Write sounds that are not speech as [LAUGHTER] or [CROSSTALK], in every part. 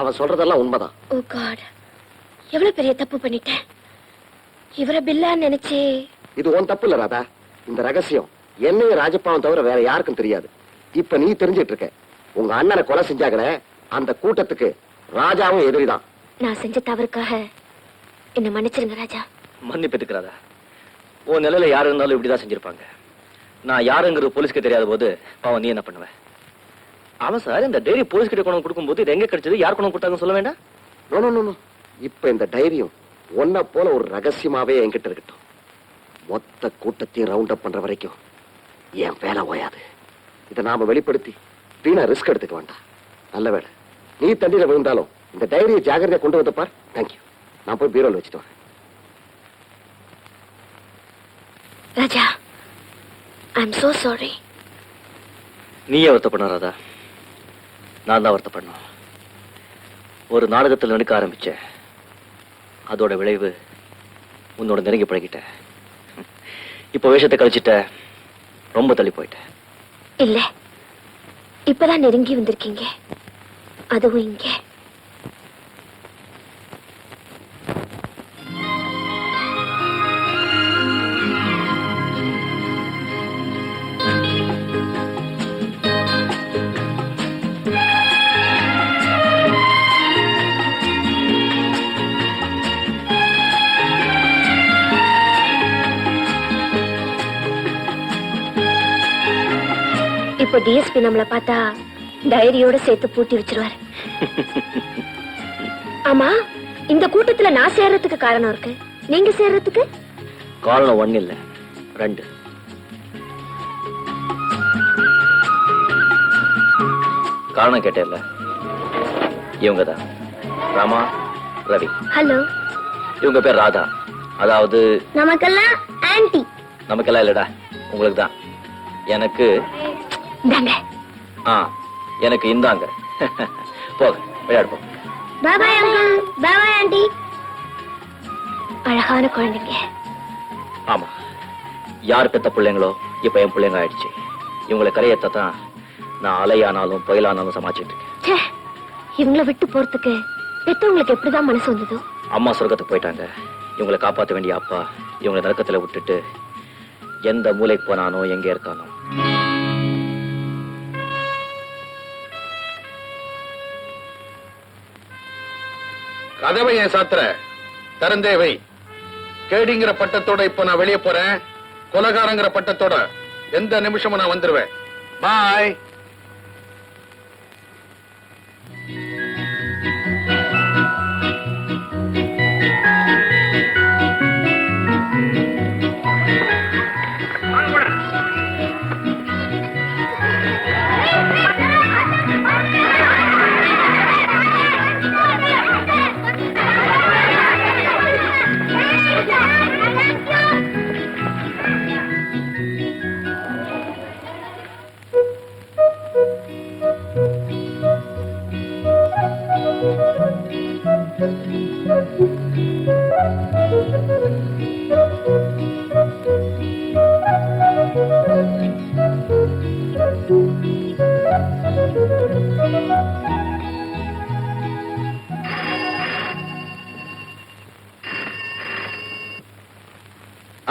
அவன் சொல்றதெல்லாம் உண்மைதான். ஓ காட் எவ்வளவு பெரிய தப்பு பண்ணிட்டேன்? இவரை பில்லா நினைச்சு. இது உன் தப்பு இல்ல ராதா. இந்த ரகசியம் என்னையும் ராஜப்பாவும் தவிர வேற யாருக்கும் தெரியாது. இப்ப நீ தெரிஞ்சிட்டு இருக்க. உங்க அண்ணனை கொலை செஞ்சாங்களே அந்த கூட்டத்துக்கு ராஜாவும் எதிரிதான். நான் செஞ்ச தவறுக்காக என்ன மன்னிச்சிருங்க ராஜா. மன்னிப்பு எதுக்குறாதா உன் நிலையில யாரு இருந்தாலும் இப்படிதான் செஞ்சிருப்பாங்க. நான் யாருங்கிறது போலீஸ்க்கு தெரியாத போது பாவம் நீ என்ன பண்ணுவ? அவன் சார் இந்த டைரி போலீஸ் கிட்ட கொண்டு வந்து கொடுக்கும்போது இது எங்க கிடைச்சது? யார் கொண்டு கொடுத்தாங்கன்னு சொல்ல வேண்டாம்? No, no, no, no. இப்ப இந்த தைரியம் ஒன்ன போல ஒரு ரகசியமாவே என்கிட்ட இருக்கட்டும். மொத்த கூட்டத்தையும் ரவுண்ட் அப் பண்ற வரைக்கும் என் வேலை ஓயாது. இதை நாம வெளிப்படுத்தி வீணா ரிஸ்க் எடுத்துக்க வேண்டாம். நல்ல வேலை நீ தண்ணியில விழுந்தாலும் இந்த டைரியை ஜாகிரதையா கொண்டு வந்து பார். தேங்க்யூ நான் போய் பீரோல வச்சுட்டு வரேன். Raja I am so sorry நீயே வருத்தப்பட ராதா. நான் தான் வருத்தப்படணும். ஒரு நாடகத்தில் நடிக்க ஆரம்பித்தேன் அதோட விளைவு உன்னோட நெருங்கி பழகிட்டேன் இப்போ வேஷத்தை கழிச்சிட்ட ரொம்ப தள்ளி போயிட்டேன். இல்லை. இப்பதான் நெருங்கி வந்திருக்கீங்க. அதுவும் இங்கே. இப்போ டிஎஸ்பி நம்மள பார்த்தா டைரியோட சேர்த்து பூட்டி வச்சிருவாரு. ஆமா இந்த கூட்டத்துல நான் சேர்றதுக்கு காரணம் இருக்கு. நீங்க சேர்றதுக்கு? காரணம் ஒண்ணு இல்ல ரெண்டு. காரணம் கேட்டேல்ல இவங்க தான் ராமா ரவி. ஹலோ இவங்க பேர் ராதா. அதாவது நமக்கெல்லாம் ஆன்டி நமக்கெல்லாம் இல்லடா உங்களுக்கு தான் எனக்கு இந்தாங்க. ஆ எனக்கு இந்தாங்க. போக விளையாடு போ பாபாய் அங்கிள் பாபாய் ஆண்டி அழகான குழந்தைங்க. ஆமா. யார் பெத்த பிள்ளைங்களோ இப்ப என் பிள்ளைங்க ஆயிடுச்சு. இவங்களை கரையேத்த தான் நான் அலையானாலும் புயலானாலும் சமாளிச்சிட்டு இருக்கேன். இவங்கள விட்டு போறதுக்கு பெத்தவங்களுக்கு எப்படிதான் மனசு வந்ததோ? அம்மா சொர்க்கத்துக்கு போயிட்டாங்க. இவங்களை காப்பாத்த வேண்டிய அப்பா இவங்களை நரக்கத்துல விட்டுட்டு எந்த மூலைக்கு போனானோ எங்க இருக்கானோ. கதவை ஏன் சாத்திர திறந்தே வை. கேடிங்கிற பட்டத்தோட இப்ப நான் வெளியே போறேன். கொலகாரங்கிற பட்டத்தோட எந்த நிமிஷமும் நான் வந்துருவேன். Bye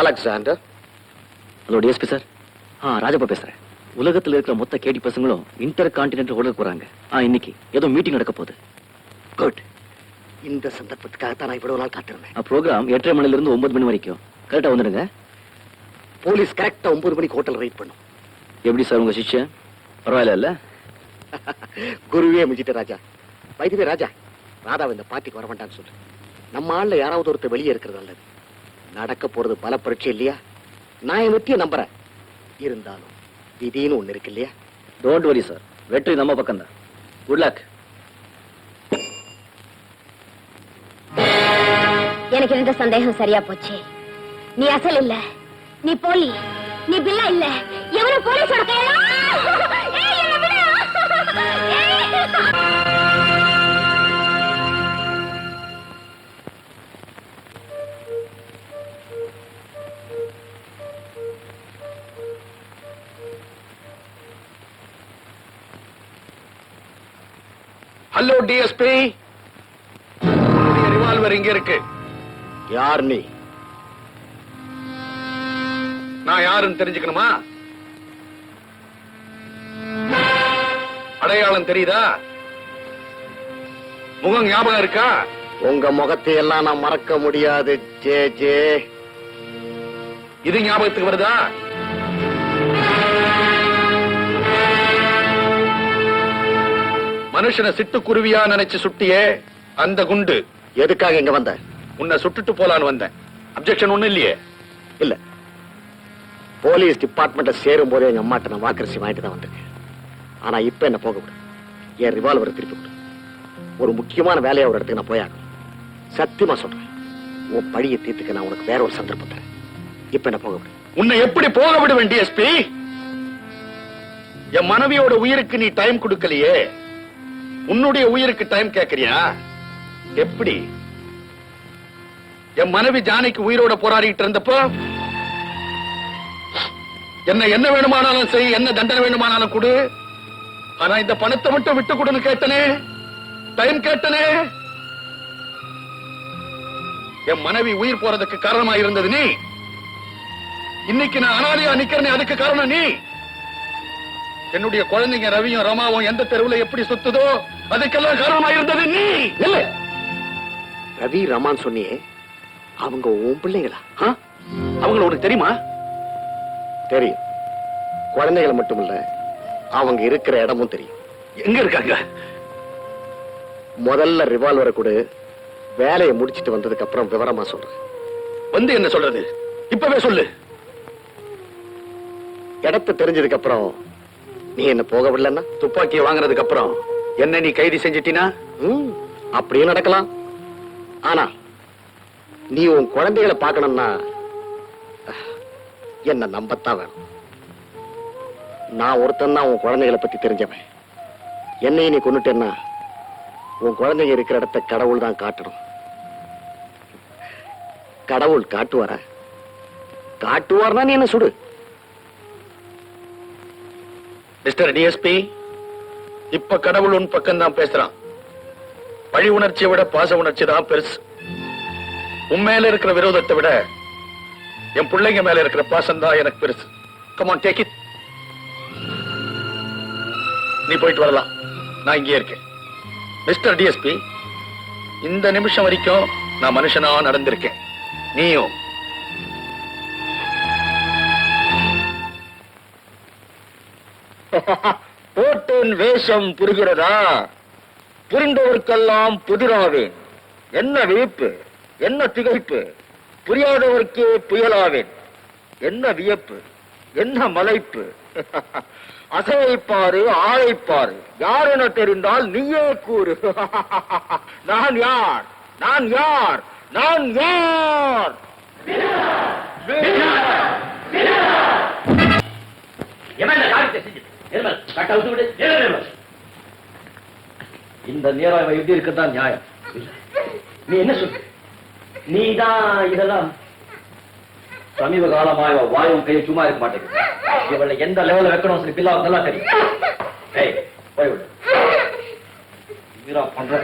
Alexander. Hello DSP sir ஆ ராஜப்பா பேசுறேன். உலகத்துல இருக்கிற மொத்த கேடி பசங்களும் இன்டர் கான்டினென்டல் ஹோட்டலுக்கு போறாங்க. ஆ இன்னைக்கு ஏதோ மீட்டிங் நடக்க போகுது. குட் இந்த சந்தர்ப்பத்துக்காக தான் நான் இவ்வளவு நாள் காத்திருந்தேன். ப்ரோக்ராம் எட்டரை மணில இருந்து ஒன்பது மணி வரைக்கும். கரெக்டா வந்துடுங்க. போலீஸ் கரெக்டா ஒன்பது மணிக்கு ஹோட்டல் ரைட் பண்ணும். எப்படி சார் உங்க சிஷ்யன்? பரவாயில்ல இல்ல [LAUGHS] குருவே மிஞ்சிட்ட ராஜா. வைத்தியவே ராஜா ராதாவை இந்த பார்ட்டிக்கு வர வேண்டாம்னு சொல்லு. நம்ம ஆள்ல யாராவது ஒருத்தர் வெளியே இருக்கிறது நல்லது. நடக்க போறது பல பரீட்சை இல்லையா? நான் என் வெற்றியை நம்புறேன். இருந்தாலும் விதின்னு ஒண்ணு இருக்கு இல்லையா? டோன்ட் வரி சார் வெற்றி நம்ம பக்கம் தான் குட் லக் எனக்கு இருந்த சந்தேகம் சரியா போச்சு. நீ அசல் இல்ல. நீ போலி. நீ பில்லா இல்ல. எவரும் போலீஸோட ஹலோ டிஎஸ்பி ரிவால்வர் இங்க இருக்கு. யார் நீ? நான் யாருன்னு தெரிஞ்சுக்கணுமா? அடையாளம் தெரியுதா? முகம் ஞாபகம் இருக்கா? உங்க முகத்தை எல்லாம் நான் மறக்க முடியாது ஜே ஜே. இது ஞாபகத்துக்கு வருதா? மனுஷனை சிட்டுக்குருவியா நினைச்சு சுட்டியே அந்த குண்டு. எதுக்காக இங்க வந்த? உன்னை சுட்டுட்டு போலான்னு வந்தேன். அப்செக்ஷன் ஒண்ணு இல்லையே? இல்ல. போலீஸ் டிபார்ட்மெண்ட்ல சேரும் போதே எங்க அம்மாட்ட நான் வாக்கரிசி வாங்கிட்டு தான் வந்திருக்கேன். ஆனா இப்ப என்ன போக விடு என் ரிவால்வரை திருப்பி விடு ஒரு முக்கியமான வேலையா ஒரு இடத்துக்கு நான் போயாகணும் சத்தியமா சொல்றேன். உன் பழியை தீர்த்துக்க நான் உனக்கு வேற ஒரு சந்தர்ப்பம் தரேன். இப்ப என்ன போக விடு உன்னை எப்படி போக விடுவேன் டிஎஸ்பி என் மனைவியோட உயிருக்கு நீ டைம் கொடுக்கலையே. உன்னுடைய உயிருக்கு டைம் கேக்குறியா? எப்படி? என் மனைவி ஜானிக்கு உயிரோட போராடிட்டு இருந்தப்போ என்ன என்ன வேணுமானாலும் செய் என்ன தண்டனை வேணுமானாலும் கொடு. ஆனா இந்த பணத்தை மட்டும் விட்டு கொடுன்னு கேட்டனே டைம் கேட்டனே. என் மனைவி உயிர் போறதுக்கு காரணமா இருந்தது நீ. இன்னைக்கு நான் அனாதையா நிக்கிறேன் அதுக்கு காரணம் நீ. என்னுடைய குழந்தைங்க ரவியும் ரமாவும் எந்த தெருவில் எப்படி சுத்துதோ அதுக்கெல்லாம் காரணமா இருந்தது நீ. இல்ல. ரவி ரமான் சொன்னியே. அவங்க உன் பிள்ளைங்களா ஆ? அவங்கள உனக்கு தெரியுமா? தெரியும். குழந்தைகளை மட்டும் இல்ல அவங்க இருக்கிற இடமும் தெரியும். எங்க இருக்காங்க? முதல்ல ரிவால்வரை கொடு வேலையை முடிச்சிட்டு வந்ததுக்கு அப்புறம் விவரமா சொல்றேன் வந்து என்ன சொல்றது? இப்பவே சொல்லு. இடத்தை தெரிஞ்சதுக்கு அப்புறம் நீ என்ன போக விடலன்னா துப்பாக்கியை வாங்குறதுக்கு அப்புறம் என்ன நீ கைது செஞ்சிட்டினா? ம், அப்படியே நடக்கலாம். ஆனா நீ உன் குழந்தைகளை பார்க்கணும்னா என்ன நம்பத்தான் வேணும். நான் ஒருத்தன் தான் உன் குழந்தைகளை பத்தி தெரிஞ்சவன். என்னையும் நீ கொண்டுட்டேன்னா உன் குழந்தைங்க இருக்கிற இடத்த கடவுள் தான் காட்டணும். கடவுள் காட்டுவார? காட்டுவார்னா நீ என்ன சுடு? மிஸ்டர் டிஎஸ்பி இப்ப கடவுள் உன் பக்கம் தான் பேசுறான். பழி உணர்ச்சியை விட பாச உணர்ச்சி தான் பெருசு. உன் மேல இருக்கிற விரோதத்தை விட என் பிள்ளைங்க மேல இருக்கிற பாசம் தான் எனக்கு பெருசு. கமான் டேக் இட் நீ போயிட்டு வரலாம். நான் இங்கே இருக்கேன். மிஸ்டர் டிஎஸ்பி இந்த நிமிஷம் வரைக்கும் நான் மனுஷனா நடந்திருக்கேன். நீயும். [LAUGHS] போட்டேன் வேஷம் புரிகிறதா? புரிந்தவர்க்கெல்லாம் புதிராவேன் என்ன வியப்பு என்ன திகைப்பு? புரியாதவர்க்கே புயலாவேன். என்ன வியப்பு? என்ன மலைப்பு? [LAUGHS] அசைப்பாரு ஆழைப்பாரு யார் என தெரிந்தால் நீயே கூறு. [LAUGHS] நான் யார்? நான் யார்? நான் யார்? இந்த நேரம் எப்படி இருக்கதான் நியாயம். [LAUGHS] நீ என்ன நீதான் இதெல்லாம் சமீப காலமா இவ வாயும் கையும் சும்மா இருக்க மாட்டேங்குது. இவளை எந்த லெவல்ல வைக்கணும் சொல்லி பில்லா நல்லா தெரியும் ஏய் போய் விடு. வீரா பண்ற.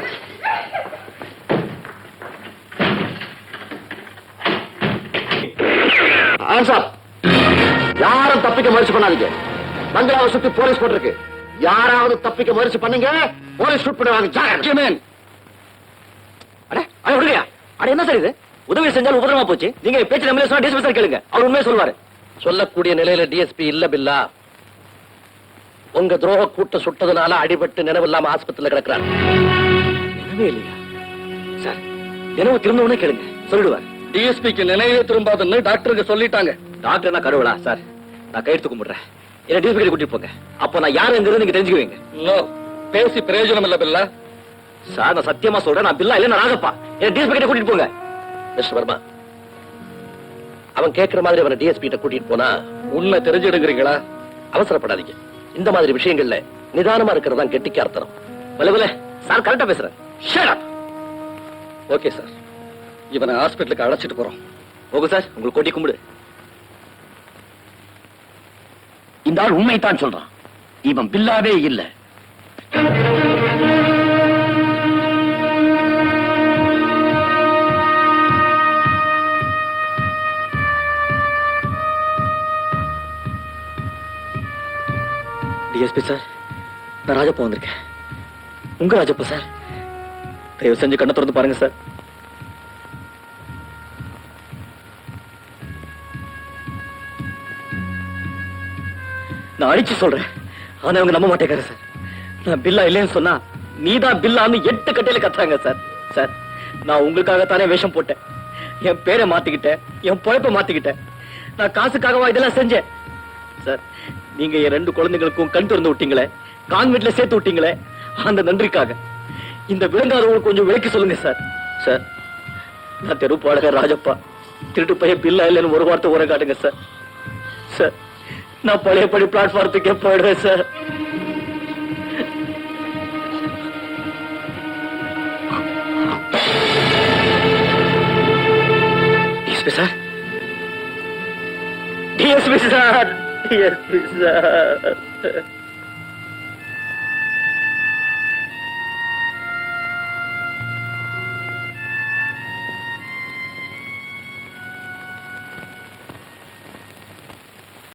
யாரும் தப்பிக்க முயற்சி பண்ணாதீங்க. பங்களாவை சுத்தி போலீஸ் போட்டிருக்கு. யாராவது தப்பிக்க முயற்சி பண்ணீங்க போலீஸ் ஷூட் பண்ணுவாங்க. அட அட விடுறியா? அட என்ன சார் இது? உதவி செஞ்சாலும் உபதிரமா போச்சு. நீங்க பேச்சு நம்மளே சொன்னா டிஎஸ்பி சார் கேளுங்க. அவர் உண்மையை சொல்லுவாரு. சொல்லக்கூடிய நிலையில டிஎஸ்பி இல்ல பில்லா. உங்க துரோக கூட்டம் சுட்டதுனால அடிபட்டு நினைவில்லாம ஆஸ்பத்திரியில கிடக்குறாரு. நினைவே இல்லையா? சார் நினைவு திரும்பவுனே கேளுங்க. சொல்லிடுவார். டிஎஸ்பிக்கு நினைவே திரும்பாதுன்னு டாக்டருக்கு சொல்லிட்டாங்க. டாக்டர் என்ன கடவுளா? சார் நான் கையெழுத்து கும்பிடுறேன். என்ன டிஎஸ்பி கிட்ட கூட்டிட்டு போங்க. அப்போ நான் யாருங்கிறது நீங்க தெரிஞ்சுக்குவீங்க. பேசி பிரயோஜனம் இல்ல பில்லா. சார் நான் சத்தியமா சொல்றேன் நான் பில்லா இல்ல ராகப்பா என்ன டிஎஸ்பி கிட்ட கூட்டிட்டு போங்க. மிஸ்டர் வர்மா அவன் கேட்கிற மாதிரி அவனை டிஎஸ்பி கிட்ட கூட்டிட்டு போனா உண்மை தெரிஞ்சிடுங்கிறீங்களா? அவசரப்படாதீங்க. இந்த மாதிரி விஷயங்கள்ல நிதானமா இருக்கிறது தான் கெட்டிக்காரத்தனம் வல வல. சார் கரெக்டா பேசுறேன். ஓகே சார் இவனை ஹாஸ்பிட்டலுக்கு அழைச்சிட்டு போறோம். ஓகே சார் உங்களுக்கு கொட்டி கும்பிடு. இந்த ஆள் உண்மைத்தான் சொல்றான். இவன் பில்லாவே இல்ல. SP sir. நான் ராஜப்பா வந்திருக்கேன். உங்க ராஜப்பா சார்? தயவு செஞ்சு கண்ணை திறந்து பாருங்க சார். நான் அடிச்சு சொல்றேன். ஆனா அவங்க நம்ப மாட்டேங்கிறாரு சார். நான் பில்லா இல்லைன்னு சொன்னா நீதான் பில்லான்னு எட்டு கட்டையில கத்துறாங்க சார். சார் நான் உங்களுக்காகத்தானே வேஷம் போட்டேன். என் பேரை மாத்திக்கிட்டேன். என் பொழைப்பை மாத்திக்கிட்டேன். நான் காசுக்காகவா இதெல்லாம் செஞ்சேன்? சார் நீங்க என் ரெண்டு குழந்தைகளுக்கும் கண் திறந்து விட்டீங்களே கான்வென்ட்ல சேர்த்து விட்டீங்களே அந்த நன்றிக்காக. இந்த விலங்காதவங்களுக்கு கொஞ்சம் விலைக்கு சொல்லுங்க சார். சார் நான் தெரு பாடகர் ராஜப்பா. திருட்டு பையன் பில்லா இல்லைன்னு ஒரு வார்த்தை உரை காட்டுங்க சார். சார் நான் பழையபடி பிளாட்ஃபார்த்துக்கே போயிடுவேன் sir. Sir. DSP sir. [LAUGHS] DSP sir